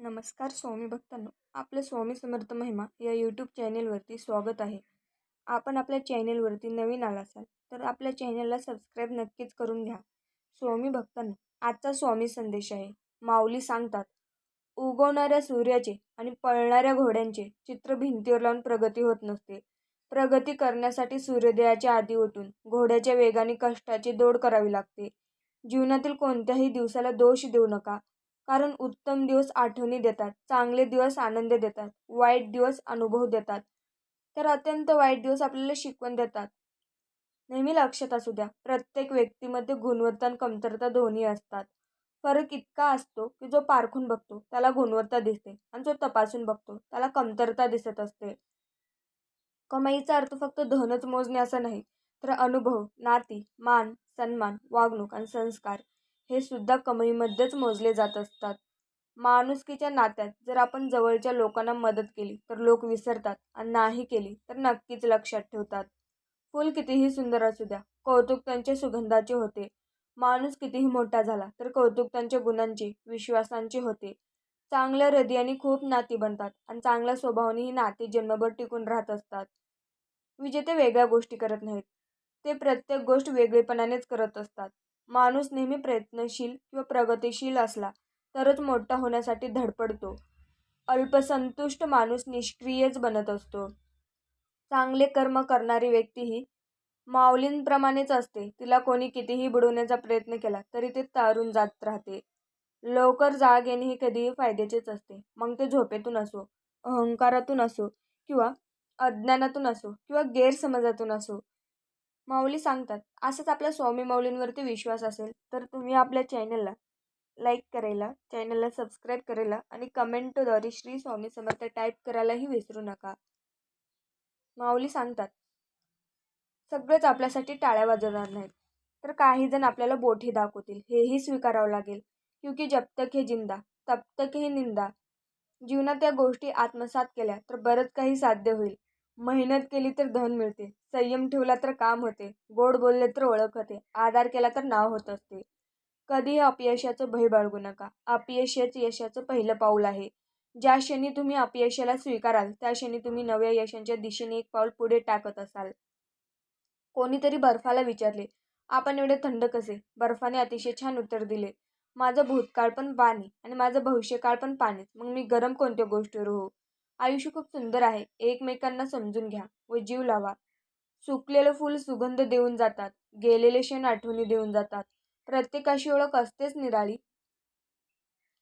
नमस्कार स्वामी भक्तांनो आपलं स्वामी समर्थ महिमा या यूट्यूब चॅनेलवरती स्वागत आहे. आपण आपल्या चॅनेलवरती नवीन आला असाल तर आपल्या चॅनेलला सबस्क्राईब नक्कीच करून घ्या. स्वामी भक्तांनो आजचा स्वामी संदेश आहे. माऊली सांगतात उगवणाऱ्या सूर्याचे आणि पळणाऱ्या घोड्यांचे चित्र भिंतीवर लावून प्रगती होत नसते. प्रगती करण्यासाठी सूर्योदयाच्या आधी उठून घोड्याच्या वेगाने कष्टाची दौड करावी लागते. जीवनातील कोणत्याही दिवसाला दोष देऊ नका. कारण उत्तम दिवस आठवणी देतात चांगले दिवस आनंद देतात वाईट दिवस अनुभव देतात. तर अत्यंत वाईट दिवस आपल्याला शिकवण देतात. नेहमी लक्षात असू द्या प्रत्येक व्यक्तीमध्ये गुणवत्ता आणि कमतरता दोन्ही असतात. फरक इतका असतो की जो पारखून बघतो त्याला गुणवत्ता दिसते आणि जो तपासून बघतो त्याला कमतरता दिसत असते. कमाईचा अर्थ फक्त धनच मोजणे असं नाही तर अनुभव नाती मान सन्मान वागणूक आणि संस्कार हे सुद्धा कमाईमध्येच मोजले जात असतात. माणुसकीच्या नात्यात जर आपण जवळच्या लोकांना मदत केली तर लोक विसरतात आणि नाही केली तर नक्कीच लक्षात ठेवतात. फूल कितीही सुंदर असू द्या कौतुक त्यांच्या सुगंधाचे होते. माणूस कितीही मोठा झाला तर कौतुक त्यांच्या गुणांचे विश्वासांचे होते. चांगल्या हृदयाने खूप नाती बनतात आणि चांगल्या स्वभावाने ही नाती जन्मभर टिकून राहत असतात. विजेते वेगळ्या गोष्टी करत नाहीत. ते प्रत्येक गोष्ट वेगळेपणानेच करत असतात. माणूस नेहमी प्रयत्नशील किंवा प्रगतिशील असला तरच मोठा होण्यासाठी धडपडतो. अल्पसंतुष्ट माणूस निष्क्रियच बनत असतो. चांगले कर्म करणारी व्यक्ती ही माऊलींप्रमाणेच असते. तिला कोणी कितीही बुडवण्याचा प्रयत्न केला तरी ते तारून जात राहते. लवकर जाग येणे हे कधीही फायद्याचेच असते. मग ते झोपेतून असो अहंकारातून असो किंवा अज्ञानातून असो किंवा गैरसमजातून असो माऊली सांगतात. असंच आपल्या स्वामी माऊलींवरती विश्वास असेल तर तुम्ही आपल्या चॅनलला लाईक करायला चॅनलला सबस्क्राईब करायला आणि कमेंटद्वारे श्री स्वामी समर्थ टाईप करायलाही विसरू नका. माऊली सांगतात सगळेच आपल्यासाठी टाळ्या वाजवणार नाहीत. तर काही जण आपल्याला बोटी दाखवतील. हेही स्वीकारावं लागेल. क्योंकि जब तक हे जिंदा तब तक हे निंदा. जीवनात या गोष्टी आत्मसात केल्या तर बरंच काही साध्य होईल. मेहनत केली तर धन मिळते. संयम ठेवला तर काम होते. गोड बोलले तर ओळख होते. आधार केला तर नाव होत असते. कधीही अपयशाचं भय बाळगू नका. अपयशच यशाचं पहिलं पाऊल आहे. ज्या क्षणी तुम्ही अपयशाला स्वीकाराल त्या क्षणी तुम्ही नव्या यशांच्या दिशेने एक पाऊल पुढे टाकत असाल. कोणीतरी बर्फाला विचारले आपण एवढे थंड कसे बर्फाने अतिशय छान उत्तर दिले माझं भूतकाळ पण पाणी आणि माझं भविष्यकाळ पण पाणीच. मग मी गरम कोणत्या गोष्टीवर हो? आयुष्य खूप सुंदर आहे. एकमेकांना समजून घ्या व जीव लावा. सुकलेलं फूल सुगंध देऊन जातात. गेलेले क्षण आठवणी देऊन जातात. प्रत्येकाशी ओळख असतेच निराळी.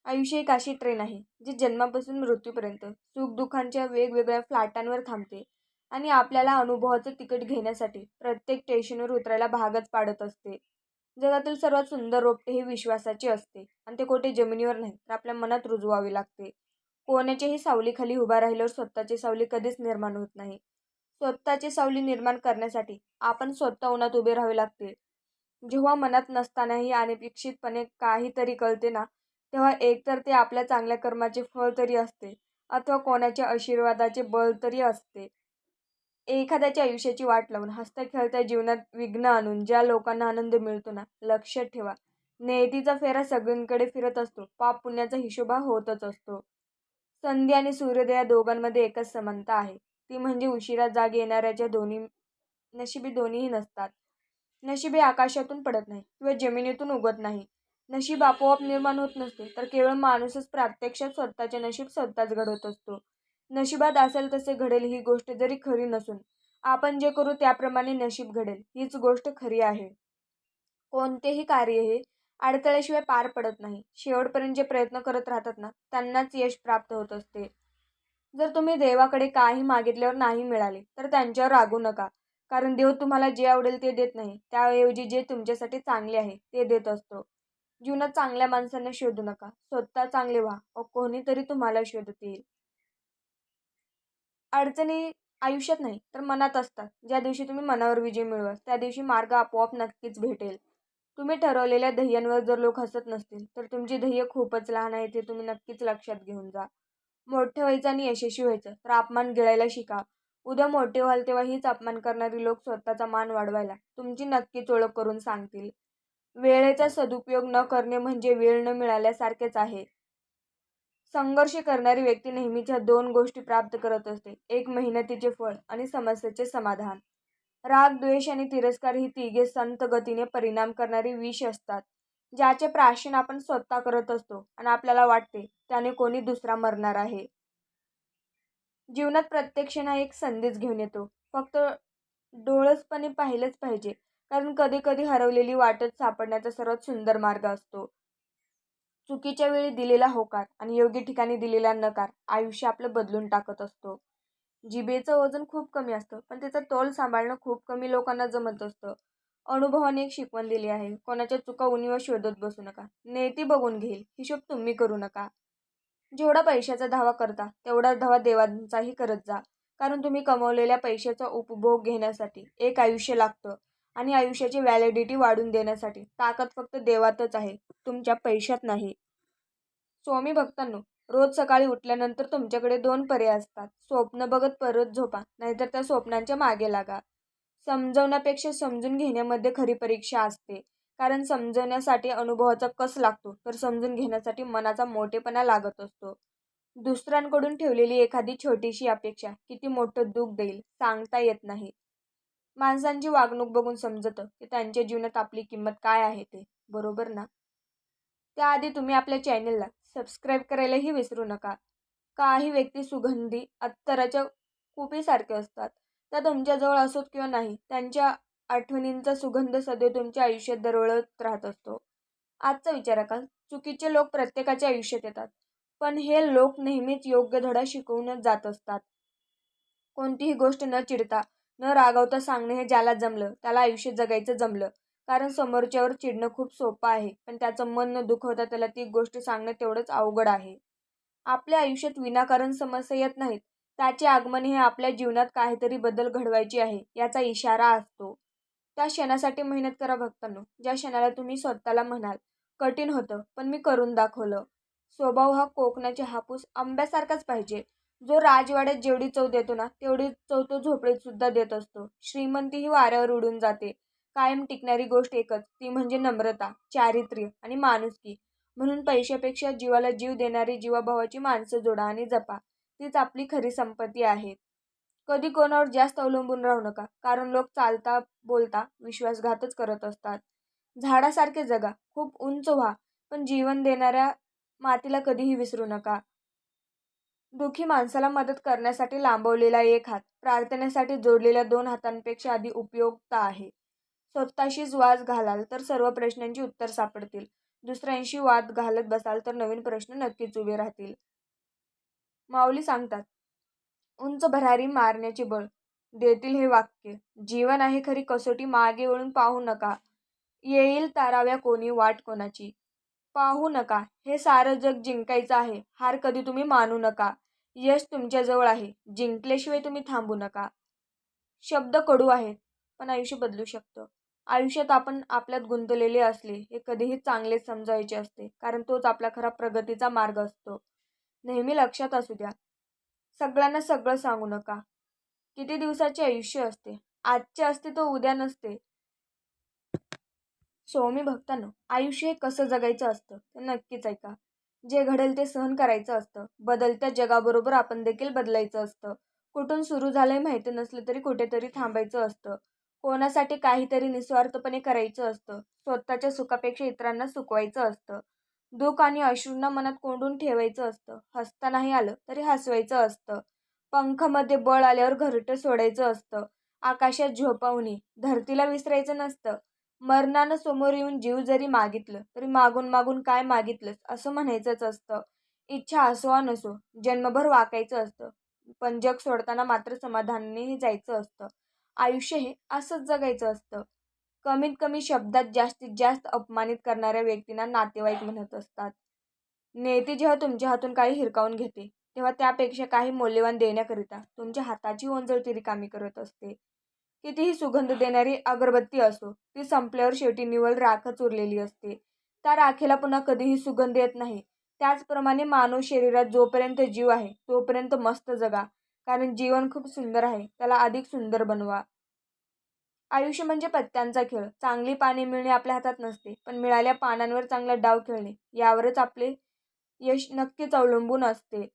आयुष्य एक अशी ट्रेन आहे जी जन्मापासून मृत्यूपर्यंत सुखदुःखांच्या वेगवेगळ्या फ्लॅटांवर थांबते आणि आपल्याला अनुभवाचं तिकीट घेण्यासाठी प्रत्येक स्टेशनवर उतरायला भागच पाडत असते. जगातील सर्वात सुंदर रोपटे हे विश्वासाचे असते आणि ते कोठे जमिनीवर नाही तर आपल्या मनात रुजवावे लागते. कोणाच्याही सावलीखाली उभा राहिल्यावर स्वतःची सावली कधीच निर्माण होत नाही. स्वतःची सावली निर्माण करण्यासाठी आपण स्वतः उन्हात उभे राहावे लागते. जेव्हा मनात नसतानाही अनपेक्षितपणे काहीतरी कळते ना तेव्हा एकतर ते आपल्या चांगल्या कर्माचे फळ तरी असते अथवा कोणाच्या आशीर्वादाचे बळ तरी असते. एखाद्याच्या आयुष्याची वाट लावून हसता खेळत्या जीवनात विघ्न आणून ज्या लोकांना आनंद मिळतो ना लक्षात ठेवा. नेहतीचा फेरा सगळींकडे फिरत असतो. पाप पुण्याचा हिशोबा होतच असतो. संधी आणि सूर्योदय या दोघांमध्ये एकच समानता आहे. ती म्हणजे उशिरा जाग येणाऱ्याच्या दोन्ही नशिबी दोन्हीही नसतात. नशीब हे आकाशातून पडत नाही किंवा जमिनीतून उगत नाही. नशीब आपोआप निर्माण होत नसते तर केवळ माणूसच प्रत्यक्षात स्वतःचे नशीब स्वतःच घडवत असतो. नशिबात असेल तसे घडेल ही गोष्ट जरी खरी नसून आपण जे करू त्याप्रमाणे नशीब घडेल हीच गोष्ट खरी आहे. कोणतेही कार्य हे अडथळ्याशिवाय पार पडत नाही. शेवटपर्यंत जे प्रयत्न करत राहतात ना त्यांनाच यश प्राप्त होत असते. जर तुम्ही देवाकडे काही मागितल्यावर नाही मिळाले तर त्यांच्यावर रागू नका. कारण देव तुम्हाला जे आवडेल ते देत नाही. त्याऐवजी जे तुमच्यासाठी चांगले आहे ते देत असतो. जीवनात चांगल्या माणसांना शोधू नका. स्वतः चांगले व्हा. व कोणीतरी तुम्हाला शोधत येईल अडचणी आयुष्यात नाही तर मनात असतात. ज्या दिवशी तुम्ही मनावर विजय मिळवाल त्या दिवशी मार्ग आपोआप नक्कीच भेटेल. तुम्ही ठरवलेल्या ध्येयांवर जर लोक हसत नसतील तर तुमची ध्येय खूपच लहान आहे ते तुम्ही नक्कीच लक्षात घेऊन जा. मोठे व्हायचं आणि यशस्वी व्हायचं तर अपमान गिळायला शिका. उद्या मोठे व्हाल तेव्हा हीच अपमान करणारी लोक स्वतःचा मान वाढवायला तुमची नक्कीच ओळख करून सांगतील. वेळेचा सदुपयोग न करणे म्हणजे वेळ न मिळाल्यासारखेच आहे. संघर्ष करणारी व्यक्ती नेहमीच्या दोन गोष्टी प्राप्त करत असते एक मेहनतीचे फळ आणि समस्येचे समाधान. राग द्वेष आणि तिरस्कार ही तिघे संत गतीने परिणाम करणारी विष असतात. ज्याचे प्राशन आपण स्वतः करत असतो आणि आपल्याला वाटते त्याने कोणी दुसरा मरणार आहे. जीवनात प्रत्येक क्षण हा एक संदेश घेऊन येतो. फक्त डोळसपणे पाहिलंच पाहिजे कारण कधी कधी हरवलेली वाटच सापडण्याचा सर्वात सुंदर मार्ग असतो. चुकीच्या वेळी दिलेला होकार आणि योग्य ठिकाणी दिलेला नकार आयुष्य आपलं बदलून टाकत असतो. जिभेचं वजन खूप कमी असतं पण त्याचं तोल सांभाळणं खूप कमी लोकांना जमत असतं. अनुभवाने एक शिकवण दिली आहे कोणाच्या चुका उणीवर शोधत बसू नका नेती बघून घेईल हिशोब तुम्ही करू नका. जेवढा पैशाचा धावा करता तेवढा धावा देवांचाही करत जा कारण तुम्ही कमवलेल्या पैशाचा उपभोग घेण्यासाठी एक आयुष्य लागतं आणि आयुष्याची व्हॅलिडिटी वाढून देण्यासाठी ताकद फक्त देवातच आहे तुमच्या पैशात नाही. स्वामी भक्तांनो रोज सकाळी उठल्यानंतर तुमच्याकडे दोन पर्याय असतात. स्वप्न बघत परत झोपा नाहीतर त्या स्वप्नांच्या मागे लागा. समजवण्यापेक्षा समजून घेण्यामध्ये खरी परीक्षा असते. कारण समजवण्यासाठी अनुभवाचा कस लागतो तर समजून घेण्यासाठी मनाचा मोठेपणा लागत असतो. दुसऱ्यांकडून ठेवलेली एखादी छोटीशी अपेक्षा किती मोठं दुःख देईल सांगता येत नाही. माणसांची वागणूक बघून समजतं की त्यांच्या जीवनात आपली किंमत काय आहे ते. बरोबर ना? त्याआधी तुम्ही आपल्या चॅनलला सबस्क्राईब करायलाही विसरू नका. काही व्यक्ती सुगंधी अत्तराच्या कुपीसारखे असतात. त्या तुमच्याजवळ असोत किंवा नाही त्यांच्या आठवणींचा सुगंध सदैव तुमच्या आयुष्यात दरवळत राहत असतो. आजचा विचार का चुकीचे लोक प्रत्येकाच्या आयुष्यात येतात. पण हे लोक नेहमीच योग्य धडा शिकवूनच जात असतात. कोणतीही गोष्ट न चिडता न रागवता सांगणे हे ज्याला जमलं त्याला आयुष्य जगायचं जमलं. कारण समोरच्यावर चिडणं खूप सोपं आहे. पण त्याचं मन न दुखवता त्याला ती गोष्ट सांगणं तेवढंच अवघड आहे. आपल्या आयुष्यात विनाकारण समस्या येत नाहीत. त्याचे आगमन हे आपल्या जीवनात काहीतरी बदल घडवायची आहे याचा इशारा असतो. त्या क्षणासाठी मेहनत करा भक्तांनो. ज्या क्षणाला तुम्ही स्वतःला म्हणाल कठीण होतं पण मी करून दाखवलं. स्वभाव हा कोकणाचे हापूस आंब्यासारखाच पाहिजे. जो राजवाड्यात जेवढी चव देतो ना तेवढी चव तो झोपडीत सुद्धा देत असतो. श्रीमंती ही वाऱ्यावर उडून जाते. कायम टिकणारी गोष्ट एकच ती म्हणजे नम्रता चारित्र्य आणि माणुसकी. म्हणून पैशापेक्षा जीवाला जीव देणारी जीवाभावाची माणसं जोडा आणि जपा तीच आपली खरी संपत्ती आहे. कधी कोणावर जास्त अवलंबून राहू नका कारण लोक चालता बोलता विश्वासघातच करत असतात. झाडासारखे जगा खूप उंच व्हा पण जीवन देणाऱ्या मातीला कधीही विसरू नका. दुःखी माणसाला मदत करण्यासाठी लांबवलेला एक हात प्रार्थनेसाठी जोडलेल्या दोन हातांपेक्षा आधी उपयुक्त आहे. स्वतःशीच वाद घालाल तर सर्व प्रश्नांची उत्तर सापडतील. दुसऱ्यांशी वाद घालत बसाल तर नवीन प्रश्न नक्कीच उभे राहतील. माऊली सांगतात उंच भरारी मारण्याचे बळ. देतील हे वाक्य. जीवन आहे खरी कसोटी मागे वळून पाहू नका. येईल ताराव्या कोणी वाट कोणाची? पाहू नका. हे सारं जग जिंकायचं आहे. हार कधी तुम्ही मानू नका. यश तुमच्याजवळ आहे. जिंकल्याशिवाय तुम्ही थांबू नका. शब्द कडू आहेत पण आयुष्य बदलू शकतं. आयुष्यात आपण आपल्यात गुंतलेले असले हे कधीही चांगले समजायचे असते कारण तोच आपला खरा प्रगतीचा मार्ग असतो. नेहमी लक्षात असू द्या सगळ्यांना सगळं सांगू नका. किती दिवसाचे आयुष्य असते? आजचे असते तो उद्या नसते. स्वामी भक्तांनो आयुष्य हे कसं जगायचं असतं ते नक्कीच ऐका. जे घडेल ते सहन करायचं असतं. बदलत्या जगाबरोबर आपण देखील बदलायचं असतं. कुठून सुरू झालंय माहिती नसलं तरी कुठेतरी थांबायचं असतं. कोणासाठी काहीतरी निस्वार्थपणे करायचं असतं. स्वतःच्या सुखापेक्षा इतरांना सुकवायचं असतं. दुःख आणि अश्रूंना मनात कोंडून ठेवायचं असतं. हसता नाही आलं तरी हसवायचं असतं. पंखामध्ये बळ आल्यावर घरटं सोडायचं असतं. आकाशात झोपावणे धरतीला विसरायचं नसतं. मरणानं समोर येऊन जीव जरी मागितलं तरी मागून मागून काय मागितलंस असं म्हणायचंच असतं. इच्छा असो वा नसो जन्मभर वाकायचं असतं. पण जग सोडताना मात्र समाधानाने जायचं असतं. आयुष्य हे असंच जगायचं असतं. कमीत कमी शब्दात जास्तीत जास्त अपमानित करणाऱ्या व्यक्तींना नातेवाईक म्हणत असतात. नेते जेव्हा तुमच्या हातून काही हिरकावून घेते तेव्हा त्यापेक्षा काही मौल्यवान देण्याकरिता तुमच्या हाताची ओंजळती रिकामी करत असते. कितीही सुगंध देणारी अगरबत्ती असो ती संपल्यावर शेवटी निवळ राखच उरलेली असते. त्या राखेला पुन्हा कधीही सुगंध येत नाही. त्याचप्रमाणे मानव शरीरात जोपर्यंत जीव आहे तोपर्यंत मस्त जगा. कारण जीवन खूप सुंदर आहे. त्याला अधिक सुंदर बनवा. आयुष्य म्हणजे पत्त्यांचा खेळ. चांगली पाने मिळणे आपल्या हातात नसते पण मिळाल्या पानांवर चांगला डाव खेळणे यावरच आपले यश नक्कीच अवलंबून असते.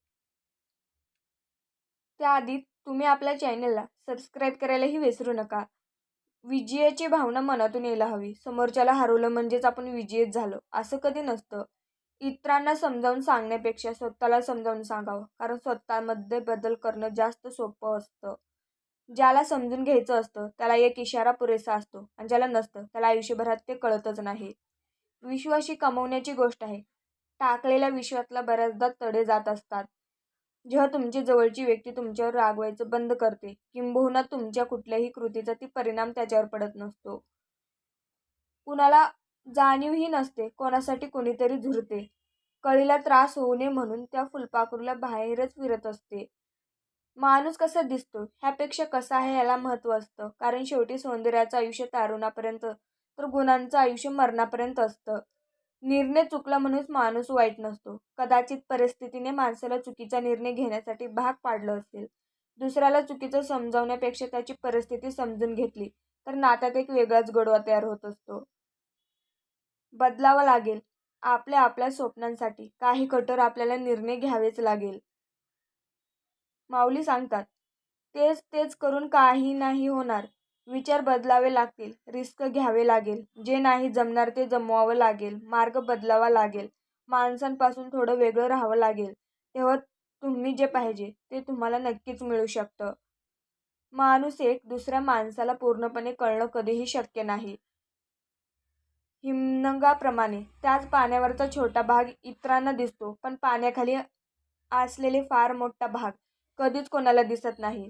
त्याआधी तुम्ही आपल्या चॅनलला सबस्क्राईब करायलाही विसरू नका. विजयाची भावना मनातून यायला हवी. समोरच्याला हरवलं म्हणजेच आपण विजयीत झालो. असं कधी नसतं. इतरांना समजावून सांगण्यापेक्षा स्वतःला समजावून सांगावं. कारण स्वतःमध्ये बदल करणं जास्त सोपं असतं. ज्याला समजून घ्यायचं असतं त्याला एक इशारा पुरेसा असतो आणि ज्याला नसतं त्याला आयुष्यभरात ते कळतच नाही. विश्वास ही कमवण्याची गोष्ट आहे. टाकलेल्या विश्वातला बऱ्याचदा तडे जात असतात. जेव्हा तुमची जवळची व्यक्ती तुमच्यावर रागवायचं बंद करते किंबहुना तुमच्या कुठल्याही कृतीचा ती परिणाम त्याच्यावर पडत नसतो. कुणाला जाणीवही नसते कोणासाठी कोणीतरी झुरते. कळीला त्रास होऊ नये म्हणून त्या फुलपाखरूला बाहेरच फिरत असते. माणूस कसा दिसतो? ह्यापेक्षा कसा आहे याला महत्त्व असतं. कारण शेवटी सौंदर्याचं आयुष्य तारुणापर्यंत तर गुणांचं आयुष्य मरणापर्यंत असतं. निर्णय चुकला म्हणूनच माणूस वाईट नसतो. कदाचित परिस्थितीने माणसाला चुकीचा निर्णय घेण्यासाठी भाग पाडलं असेल. दुसऱ्याला चुकीचं समजावण्यापेक्षा त्याची परिस्थिती समजून घेतली तर नात्यात एक वेगळाच गोडवा तयार होत असतो. बदलावं लागेल. आपल्या आपल्या स्वप्नांसाठी काही कठोर आपल्याला निर्णय घ्यावेच लागेल. माऊली सांगतात तेच तेच करून काही नाही होणार. विचार बदलावे लागतील रिस्क घ्यावे लागेल. जे नाही जमणार ते जमवावं लागेल मार्ग बदलावा लागेल. माणसांपासून थोडं वेगळं राहावं लागेल. तेव्हा तुम्ही जे पाहिजे ते तुम्हाला नक्कीच मिळू शकतं. माणूस एक दुसऱ्या माणसाला पूर्णपणे कळणं कधीही शक्य नाही. हिमनगाप्रमाणे. त्याच पाण्यावरचा छोटा भाग इतरांना दिसतो पण पाण्याखाली असलेले फार मोठा भाग कधीच कोणाला दिसत नाही.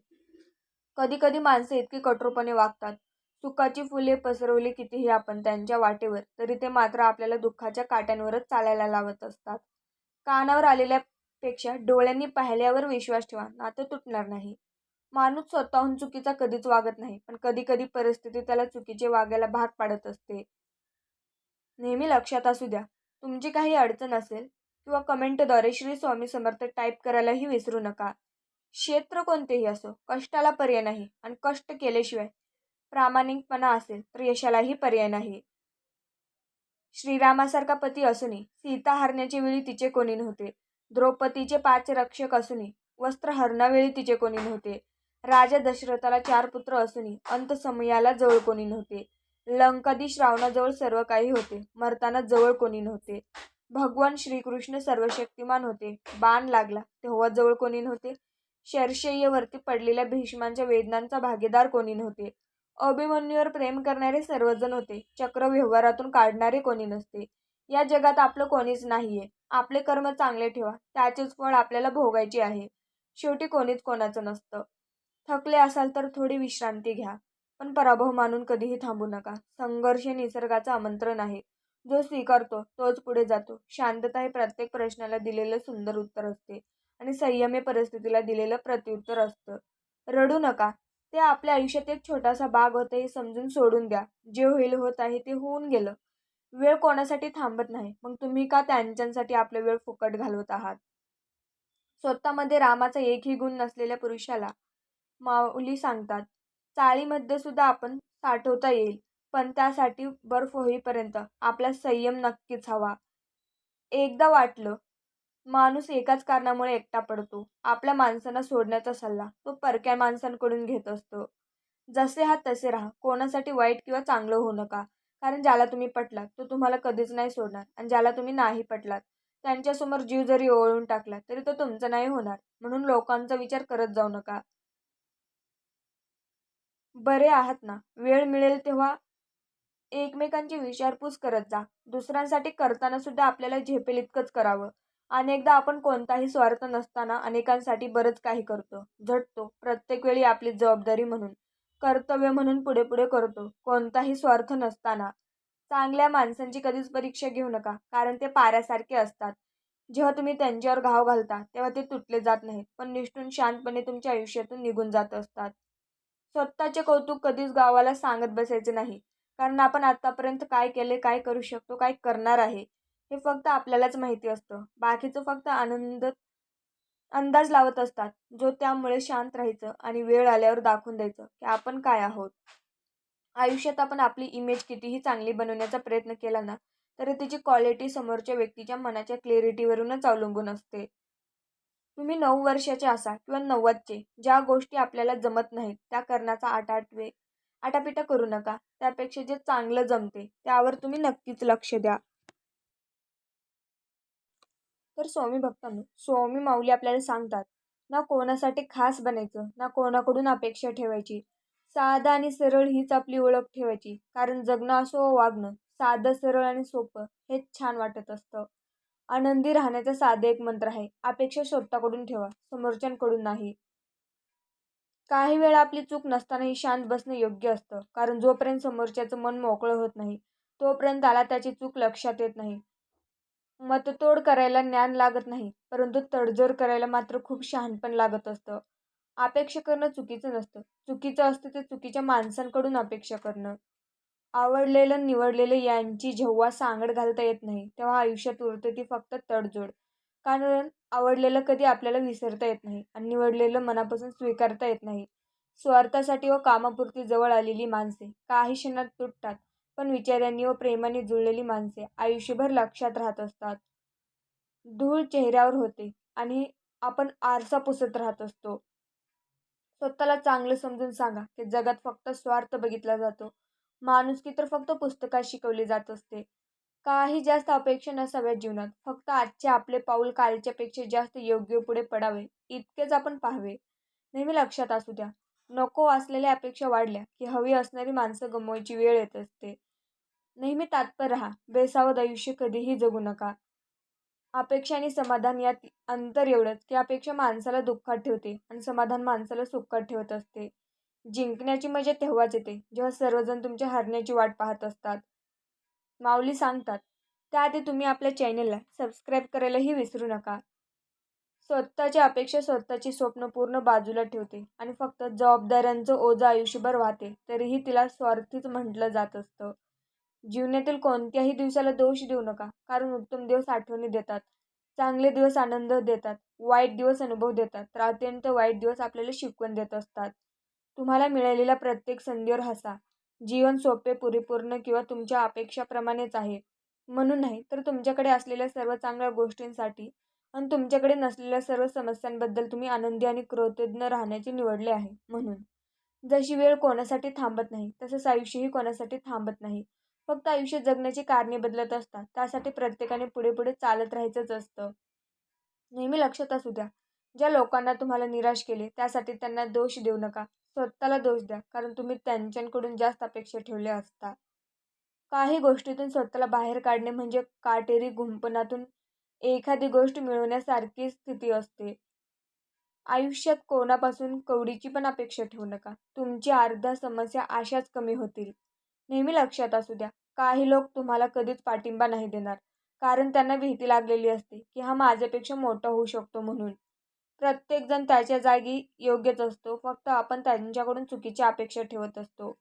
कधी कधी माणसे इतकी कठोरपणे वागतात. सुखाची फुले पसरवली कितीही आपण त्यांच्या वाटेवर तरी ते मात्र आपल्याला दुःखाच्या काट्यांवरच चालायला लावत असतात. कानावर आलेल्या पेक्षा डोळ्यांनी पाहिल्यावर विश्वास ठेवा नातं तुटणार नाही. माणूस स्वतःहून चुकीचा कधीच वागत नाही पण कधी कधी परिस्थिती त्याला चुकीचे वागायला भाग पाडत असते. नेहमी लक्षात असू द्या. तुमची काही अडचण असेल किंवा कमेंटद्वारे श्री स्वामी समर्थ टाईप करायलाही विसरू नका. क्षेत्र कोणतेही असो कष्टाला पर्याय नाही आणि कष्ट केल्याशिवाय प्रामाणिकपणा असेल तर यशालाही पर्याय नाही. श्रीरामासारखा पती असूनही सीता हरण्याच्या वेळी तिचे कोणी नव्हते. द्रौपदीचे पाच रक्षक असूनही वस्त्र हरणावेळी तिचे कोणी नव्हते. राजा दशरथाला चार पुत्र असूनही अंतसमयाला जवळ कोणी नव्हते. लंकाधीश रावणाजवळ सर्व काही होते. मरताना जवळ कोणी नव्हते. भगवान श्रीकृष्ण सर्वशक्तिमान होते. बाण लागला. तेव्हा जवळ कोणी नव्हते. शर्षय्यवरती पडलेल्या भीष्मांच्या वेदनांचा भागीदार कोणी नव्हते. अभिमन्यूवर प्रेम करणारे सर्वजण होते. चक्र व्यवहारातून काढणारे कोणी नसते. या जगात आपलं कोणीच नाहीये. आपले कर्म चांगले ठेवा. त्याचेच फळ आपल्याला भोगायचे आहे. शेवटी कोणीच कोणाचं नसतं. थकले असाल तर थोडी विश्रांती घ्या. पण पराभव मानून कधीही थांबू नका. संघर्ष निसर्गाचं आमंत्रण आहे. जो स्वीकारतो तोच पुढे जातो. शांतता हे प्रत्येक प्रश्नाला दिलेलं सुंदर उत्तर असते आणि संयमे परिस्थितीला दिलेलं प्रत्युत्तर असतं. रडू नका. ते आपल्या आयुष्यात एक छोटासा भाग होतं हे समजून सोडून द्या. जे होईल होत आहे ते होऊन गेलं. वेळ कोणासाठी थांबत नाही. मग तुम्ही का त्यांच्यासाठी आपला वेळ फुकट घालवत आहात? स्वतःमध्ये रामाचा एकही गुण नसलेल्या पुरुषाला माऊली सांगतात चाळीमध्ये सुद्धा आपण साठवता येईल. पण त्यासाठी बर्फ होईपर्यंत आपला संयम नक्कीच हवा. एकदा वाटलं माणूस एकाच कारणामुळे एकटा पडतो. आपल्या माणसांना सोडण्याचा सल्ला तो परक्या माणसांकडून घेत असतो. जसे हा तसे राहा. कोणासाठी वाईट किंवा चांगलं होऊ नका. कारण ज्याला तुम्ही पटलात तो तुम्हाला कधीच नाही सोडणार. आणि ज्याला तुम्ही नाही पटलात त्यांच्यासमोर जीव जरी ओळून टाकला तरी तो तुमचा नाही होणार. म्हणून लोकांचा विचार करत जाऊ नका. बरे आहात ना? वेळ मिळेल तेव्हा एकमेकांची विचारपूस करत जा. दुसऱ्यांसाठी करताना सुद्धा आपल्याला झेपेल इतकंच करावं. अनेकदा आपण कोणताही स्वार्थ नसताना अनेकांसाठी बरंच काही करतो. झटतो. प्रत्येक वेळी आपली जबाबदारी म्हणून कर्तव्य म्हणून पुढे पुढे करतो. कोणताही स्वार्थ नसताना. चांगल्या माणसांची कधीच परीक्षा घेऊ नका कारण ते पाऱ्यासारखे असतात. जेव्हा तुम्ही त्यांच्यावर घाव घालता तेव्हा ते तुटले जात नाहीत पण निष्ठून शांतपणे तुमच्या आयुष्यातून निघून जात असतात. स्वतःचे कौतुक कधीच गावाला सांगत बसायचे नाही. कारण आपण आतापर्यंत काय केले काय करू शकतो काय करणार आहे हे फक्त आपल्यालाच माहिती असतं. बाकीचं फक्त आनंद अंदाज लावत असतात. जो त्यामुळे शांत राहायचं आणि वेळ आल्यावर दाखवून द्यायचं की आपण काय आहोत. आयुष्यात आपण आपली इमेज कितीही चांगली बनवण्याचा प्रयत्न केला ना तरी तिची क्वालिटी समोरच्या व्यक्तीच्या मनाच्या क्लिअरिटीवरूनच अवलंबून असते. तुम्ही नऊ वर्षाचे असा किंवा नव्वदचे ज्या गोष्टी आपल्याला जमत नाहीत त्या करण्याचा आटाटवे आटापिटा करू नका. त्यापेक्षा जे चांगलं जमते त्यावर तुम्ही नक्कीच लक्ष द्या. तर स्वामी भक्तांनो स्वामी माऊली आपल्याला सांगतात ना कोणासाठी खास बनायचं ना कोणाकडून अपेक्षा ठेवायची. साधा आणि सरळ हीच आपली ओळख ठेवायची. कारण जगणं असो वागणं साधं सरळ आणि सोपं हेच छान वाटत असतं. आनंदी राहण्याचा साधे एक मंत्र आहे. अपेक्षा स्वतःकडून ठेवा समोरच्यांकडून नाही. काही वेळा आपली चूक नसतानाही शांत बसणं योग्य असतं. कारण जोपर्यंत समोरच्याचं मन मोकळं होत नाही तोपर्यंत त्याला त्याची चूक लक्षात येत नाही. मततोड करायला ज्ञान लागत नाही परंतु तडजोड करायला मात्र खूप शहाणपण लागत असतं. अपेक्षा करणं चुकीचं नसतं. चुकीचं असतं ते चुकीच्या माणसांकडून अपेक्षा करणं. आवडलेलं निवडलेलं यांची जेव्हा सांगड घालता येत नाही तेव्हा आयुष्यात उरते ती फक्त तडजोड. कारण आवडलेलं कधी आपल्याला विसरता येत नाही आणि निवडलेलं मनापासून स्वीकारता येत नाही. स्वार्थासाठी व कामापुरती जवळ आलेली माणसे काही क्षणात तुटतात पण विचारांनी व प्रेमाने जुळलेली माणसे आयुष्यभर लक्षात राहत असतात. धूळ चेहऱ्यावर होते आणि आपण आरसा पुसत राहत असतो. स्वतःला चांगलं समजून सांगा की जगात फक्त स्वार्थ बघितला जातो. माणुसकी तर फक्त पुस्तकात शिकवली जात असते. काही जास्त अपेक्षा नसाव्या जीवनात. फक्त आजचे आपले पाऊल कालच्यापेक्षा जास्त योग्य पुढे पडावे इतकेच आपण पाहावे. नेहमी लक्षात असू द्या. नको असलेल्या अपेक्षा वाढल्या की हवी असणारी माणसं गमवायची वेळ येत असते. नेहमी तात्पर राहा. बेसावध आयुष्य कधीही जगू नका. अपेक्षा आणि समाधान यात अंतर एवढंच की अपेक्षा माणसाला दुःखात ठेवते आणि समाधान माणसाला सुखात ठेवत असते. जिंकण्याची मजा तेव्हाच येते जेव्हा सर्वजण तुमच्या हरण्याची वाट पाहत असतात. माऊली सांगतात त्याआधी तुम्ही आपल्या चॅनेलला सबस्क्राईब करायलाही विसरू नका. स्वतःच्या अपेक्षा स्वतःची स्वप्न पूर्ण बाजूला ठेवते आणि फक्त जबाबदाऱ्यांचं ओझं आयुष्यभर वाहते तरीही तिला स्वार्थीच म्हटलं जात असतं. जीवनातील कोणत्याही दिवसाला दोष देऊ नका कारण उत्तम दिवस आठवणी देतात चांगले दिवस आनंद देतात वाईट दिवस अनुभव देतात तर अत्यंत वाईट दिवस आपल्याला शिकवण देत असतात. तुम्हाला मिळालेल्या प्रत्येक संधीवर हसा. जीवन सोपे परिपूर्ण किंवा तुमच्या अपेक्षाप्रमाणेच आहे. म्हणून नाही तर तुमच्याकडे असलेल्या सर्व चांगल्या गोष्टींसाठी आणि तुमच्याकडे नसलेल्या सर्व समस्यांबद्दल तुम्ही आनंदी आणि कृतज्ञ राहण्याचे निवडले आहे म्हणून. जशी वेळ कोणासाठी थांबत नाही तसंच आयुष्यही कोणासाठी थांबत नाही. फक्त आयुष्य जगण्याची कारणे बदलत असतात त्यासाठी प्रत्येकाने पुढे पुढे चालत राहायचंच असतं. नेहमी लक्षात असू द्या ज्या लोकांना तुम्हाला निराश केले त्यासाठी त्यांना दोष देऊ नका. स्वतःला दोष द्या कारण तुम्ही त्यांच्याकडून जास्त अपेक्षा ठेवल्या असता. काही गोष्टीतून स्वतःला बाहेर काढणे म्हणजे काटेरी गुंपणातून एखादी गोष्ट मिळवण्यासारखी स्थिती असते. आयुष्यात कोणापासून कवडीची पण अपेक्षा ठेवू नका. तुमची अर्धा समस्या अशाच कमी होतील. नेहमी लक्षात असू द्या काही लोक तुम्हाला कधीच पाठिंबा नाही देणार कारण त्यांना भीती लागलेली असते की हा माझ्यापेक्षा मोठा होऊ शकतो म्हणून. प्रत्येकजण त्याच्या जागी योग्यच असतो. फक्त आपण त्यांच्याकडून चुकीची अपेक्षा ठेवत असतो.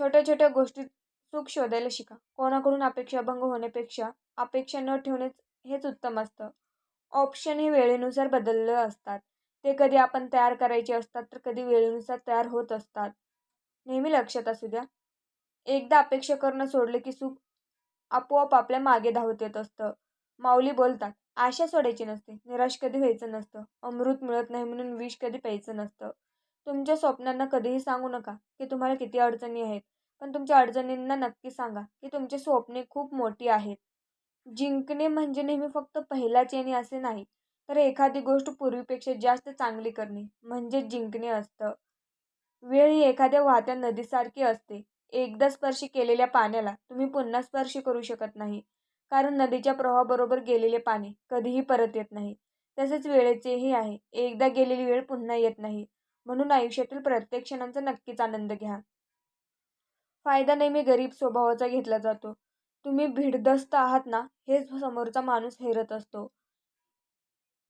छोट्या छोट्या गोष्टीत सुख शोधायला शिका. कोणाकडून अपेक्षाभंग होण्यापेक्षा अपेक्षा न ठेवणेच हेच उत्तम असतं. ऑप्शन हे वेळेनुसार बदलले असतात. ते कधी आपण तयार करायचे असतात तर कधी वेळेनुसार तयार होत असतात. नेहमी लक्षात असू द्या. एकदा अपेक्षा करणं सोडलं की सुख आपोआप आपल्या मागे धावत येत असतं. माऊली बोलतात आशा सोडायची नसते निराश कधी व्हायचं नसतं अमृत मिळत नाही म्हणून विष कधी प्यायचं नसतं. तुमच्या स्वप्नांना कधीही सांगू नका की तुम्हाला किती अडचणी आहेत पण तुमच्या अडचणींना नक्की सांगा की तुमची स्वप्ने खूप मोठी आहेत. जिंकणे म्हणजे नेहमी फक्त पहिलाच येणे असे नाही तर एखादी गोष्ट पूर्वीपेक्षा जास्त चांगली करणे म्हणजे जिंकणे असतं. वेळ ही एखाद्या वाहत्या नदीसारखी असते. एकदा स्पर्श केलेल्या पाण्याला तुम्ही पुन्हा स्पर्श करू शकत नाही. कारण नदीच्या प्रवाहाबरोबर गेलेले पाणी कधीही परत येत नाही. तसेच वेळेचेही आहे. एकदा गेलेली वेळ पुन्हा येत नाही. म्हणून आयुष्यातील प्रत्येक क्षणांचा नक्कीच आनंद घ्या. फायदा नेहमी गरीब स्वभावाचा घेतला जातो. तुम्ही भिडदस्त आहात ना हेच समोरचा माणूस हेरत असतो.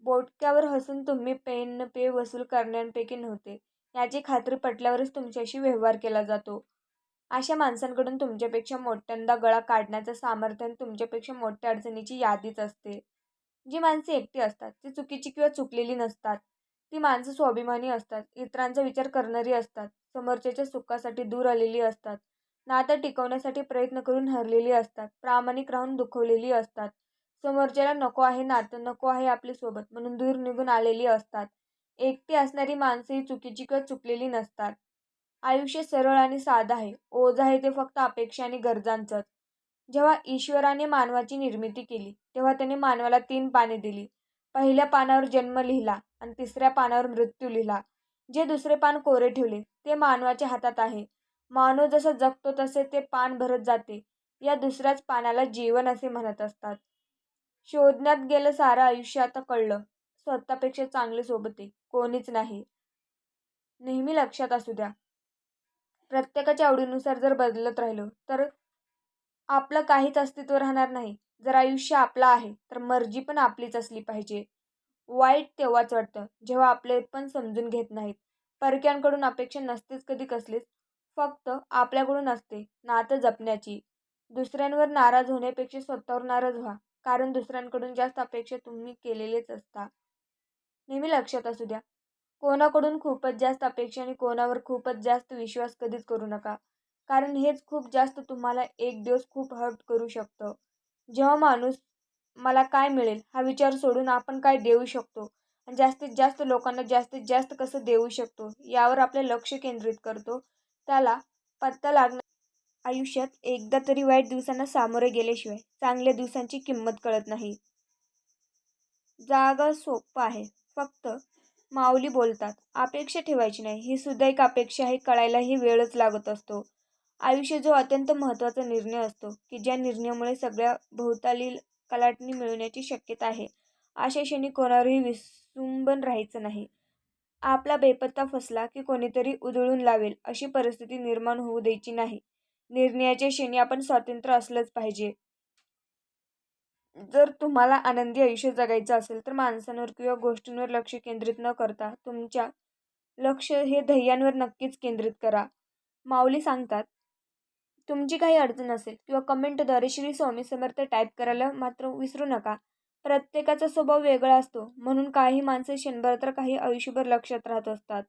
बोटक्यावर हसून तुम्ही पेन पे वसूल करण्यापैकी नव्हते. याची खात्री पटल्यावरच तुमच्याशी व्यवहार केला जातो. अशा माणसांकडून तुमच्यापेक्षा मोठ्यांदा गळा काढण्याचं सामर्थ्य तुमच्यापेक्षा मोठ्या अडचणीची यादीच असते. जी माणसे एकटी असतात ती चुकीची किंवा चुकलेली नसतात. ती माणसं स्वाभिमानी असतात इतरांचा विचार करणारी असतात समोरच्याच्या सुखासाठी दूर आलेली असतात नातं टिकवण्यासाठी प्रयत्न करून हरलेली असतात प्रामाणिक राहून दुखवलेली असतात समोरच्याला नको आहे नातं नको आहे आपल्यासोबत म्हणून दूर निघून आलेली असतात. एकटी असणारी माणसं ही चुकीची किंवा चुकलेली नसतात. आयुष्य सरळ आणि साधं आहे. ओझ आहे ते फक्त अपेक्षा आणि गरजांचंच. जेव्हा ईश्वराने मानवाची निर्मिती केली तेव्हा त्याने मानवाला तीन पाने दिली. पहिल्या पानावर जन्म लिहिला आणि तिसऱ्या पानावर मृत्यू लिहिला. जे दुसरे पान कोरे ठेवले ते मानवाच्या हातात आहे. मानव जसं जगतो तसे ते पान भरत जाते. या दुसऱ्याच पानाला जीवन असे म्हणत असतात. शोधण्यात गेलं सारं आयुष्य आता कळलं. स्वतःपेक्षा चांगले सोबते कोणीच नाही. नेहमी लक्षात असू द्या. प्रत्येकाच्या आवडीनुसार जर बदलत राहिलो तर आपलं काहीच अस्तित्व राहणार नाही. जर आयुष्य आपलं आहे तर मर्जी पण आपलीच असली पाहिजे. वाईट तेव्हाच वाटतं जेव्हा आपले पण समजून घेत नाहीत. परक्यांकडून अपेक्षा नसतेच कधी कसलीच. फक्त आपल्याकडून असते नातं जपण्याची. दुसऱ्यांवर नाराज होण्यापेक्षा स्वतःवर नाराज व्हा. कारण दुसऱ्यांकडून जास्त अपेक्षा तुम्ही केलेलेच असता. नेहमी लक्षात असू द्या. कोणाकडून खूपच जास्त अपेक्षा आणि कोणावर खूपच जास्त विश्वास कधीच करू नका. कारण हेच खूप जास्त तुम्हाला एक दिवस खूप हर्ट करू शकतं. जेव्हा माणूस मला काय मिळेल हा विचार सोडून आपण काय देऊ शकतो? आणि जास्तीत जास्त लोकांना जास्तीत जास्त कसं देऊ शकतो? यावर आपले लक्ष केंद्रित करतो. त्याला पत्ता लागणार आयुष्यात एकदा तरी वाईट दिवसांना सामोरे गेल्याशिवाय चांगल्या दिवसांची किंमत कळत नाही. जागा सोपं आहे. फक्त माऊली बोलतात अपेक्षा ठेवायची नाही. ही सुद्धा एक अपेक्षा आहे. कळायलाही वेळच लागत असतो. आयुष्य जो अत्यंत महत्त्वाचा निर्णय असतो की ज्या निर्णयामुळे सगळ्या भोवताली कलाटणी मिळवण्याची शक्यता आहे. अशा क्षणी कोणावरही विसुंबन राहायचं नाही. आपला बेपत्ता फसला की कोणीतरी उधळून लावेल अशी परिस्थिती निर्माण होऊ द्यायची नाही. निर्णयाच्या क्षणी आपण स्वातंत्र्य असलंच पाहिजे. जर तुम्हाला आनंदी आयुष्य जगायचं असेल तर माणसांवर किंवा गोष्टींवर लक्ष केंद्रित न करता तुमच्या लक्ष हे ध्येयांवर नक्कीच केंद्रित करा. माऊली सांगतात तुमची काही अडचण असेल किंवा कमेंटद्वारे श्री स्वामी समर्थ टाईप करायला मात्र विसरू नका. प्रत्येकाचा स्वभाव वेगळा असतो. म्हणून काही माणसे क्षणभर तर काही आयुष्यभर लक्षात राहत असतात.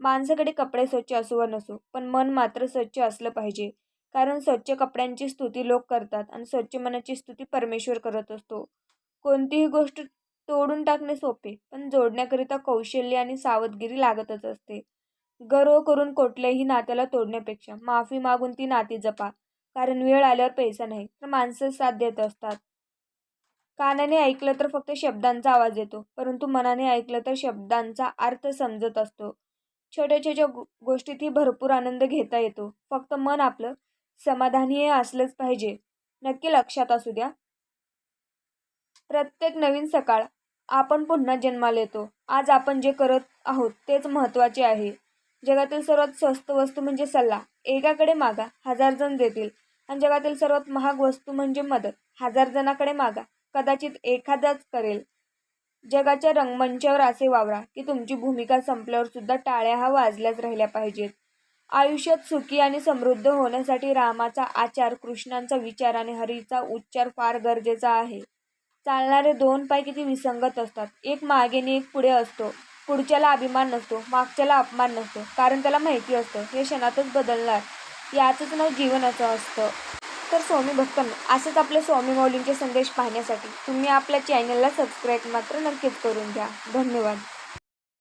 माणसाकडे कपडे स्वच्छ असो वा नसो पण मन मात्र स्वच्छ असलं पाहिजे. कारण स्वच्छ कपड्यांची स्तुती लोक करतात आणि स्वच्छ मनाची स्तुती परमेश्वर करत असतो. कोणतीही गोष्ट तोडून टाकणे सोपे पण जोडण्याकरिता कौशल्य आणि सावधगिरी लागतच असते. गर्व करून कुठल्याही नात्याला तोडण्यापेक्षा माफी मागून ती नाती जपा कारण वेळ आल्यावर पैसा नाही तर माणसं साथ देत असतात. कानाने ऐकलं तर फक्त शब्दांचा आवाज येतो परंतु मनाने ऐकलं तर शब्दांचा अर्थ समजत असतो. छोट्या छोट्या गोष्टीतही भरपूर आनंद घेता येतो. फक्त मन आपलं समाधानी हे असलंच पाहिजे. नक्की लक्षात असू द्या. प्रत्येक नवीन सकाळ आपण पुन्हा जन्माला येतो. आज आपण जे करत आहोत तेच महत्त्वाचे आहे. जगातील सर्वात स्वस्त वस्तू म्हणजे सल्ला. एकाकडे मागा हजार जण देतील. आणि जगातील सर्वात महाग वस्तू म्हणजे मदत. हजार जणाकडे मागा कदाचित एखादाच करेल. जगाच्या रंगमंचावर असे वावरा की तुमची भूमिका संपल्यावर सुद्धा टाळ्या हा वाजल्याच राहिल्या पाहिजेत. आयुष्यात सुखी आणि समृद्ध होण्यासाठी रामाचा आचार कृष्णांचा विचार आणि हरीचा उच्चार फार गरजेचा आहे. चालणारे दोन पाय किती विसंगत असतात. एक मागे आणि एक पुढे असतो. पुढच्याला अभिमान नसतो. मागच्याला अपमान नसतो. कारण त्याला माहिती असतं. हे क्षणातच बदलणार. याचंच नाव जीवन असं असतं. तर स्वामी भक्तांनो असेच आपले स्वामी मौलींचे संदेश पाहण्यासाठी तुम्ही आपल्या चॅनलला सबस्क्राईब मात्र नक्कीच करून घ्या. धन्यवाद.